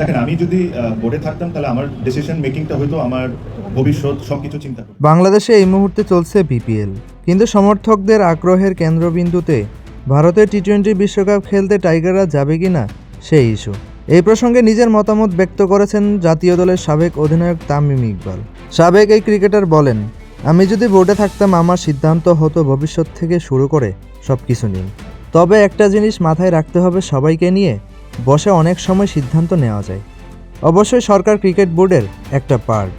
দেখেন, আমি যদি বোর্ডে থাকতাম, তাহলে আমার ডিসিশন মেকিংটা হয়তো আমার ভবিষ্যৎ সব কিছু চিন্তা বাংলাদেশে এই মুহূর্তে চলছে বিপিএল কিন্তু সমর্থকদের আগ্রহের কেন্দ্রবিন্দুতে ভারতের টি টোয়েন্টি বিশ্বকাপ খেলতে টাইগাররা যাবে কিনা, সেই ইস্যু। এই প্রসঙ্গে নিজের মতামত ব্যক্ত করেছেন জাতীয় দলের সাবেক অধিনায়ক তামিম ইকবাল। সাবেক এই ক্রিকেটার বলেন, আমি যদি বোর্ডে থাকতাম, আমার সিদ্ধান্ত হতো ভবিষ্যৎ থেকে শুরু করে সব কিছু নিয়ে। তবে একটা জিনিস মাথায় রাখতে হবে সবাইকে নিয়ে বসে অনেক সময় সিদ্ধান্ত নেওয়া যায়। অবশ্যই সরকার ক্রিকেট বোর্ডের একটা পার্ট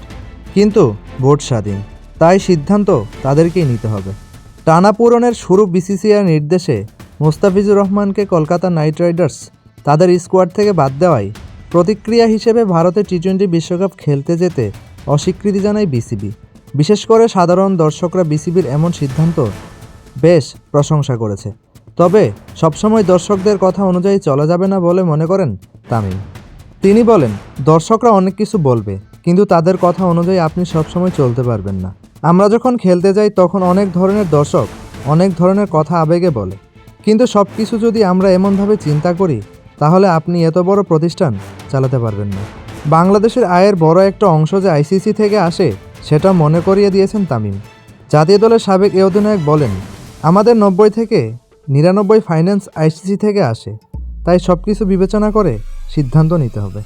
কিন্তু বোর্ড স্বাধীন, তাই সিদ্ধান্ত তাদেরকেই নিতে হবে। টানা পূরণের শুরু বিসিসিআর নির্দেশে মোস্তাফিজুর রহমানকে কলকাতা নাইট রাইডার্স তাদের স্কোয়াড থেকে বাদ দেওয়ায় প্রতিক্রিয়া হিসেবে ভারতে টি টোয়েন্টি বিশ্বকাপ খেলতে যেতে অস্বীকৃতি জানায় বিসিবি বিশেষ করে সাধারণ দর্শকরা বিসিবির এমন সিদ্ধান্ত বেশ প্রশংসা করেছে। তবে সবসময় দর্শকদের কথা অনুযায়ী চলা যাবে না বলে মনে করেন তামিম। তিনি বলেন, দর্শকরা অনেক কিছু বলবে, কিন্তু তাদের কথা অনুযায়ী আপনি সবসময় চলতে পারবেন না। আমরা যখন খেলতে যাই, তখন অনেক ধরনের দর্শক অনেক ধরনের কথা আবেগে বলে। কিন্তু সব কিছু যদি আমরা এমনভাবে চিন্তা করি, তাহলে আপনি এত বড় প্রতিষ্ঠান চালাতে পারবেন না। বাংলাদেশের আয়ের বড় একটা অংশ যে আইসিসি থেকে আসে, সেটা মনে করিয়ে দিয়েছেন তামিম। জাতীয় দলের সাবেক এ অধিনায়ক বলেন, আমাদের নব্বই থেকে নিরানব্বই ফাইন্যান্স আইসিসি থেকে আসে তাই সব কিছু বিবেচনা করে সিদ্ধান্ত নিতে হবে।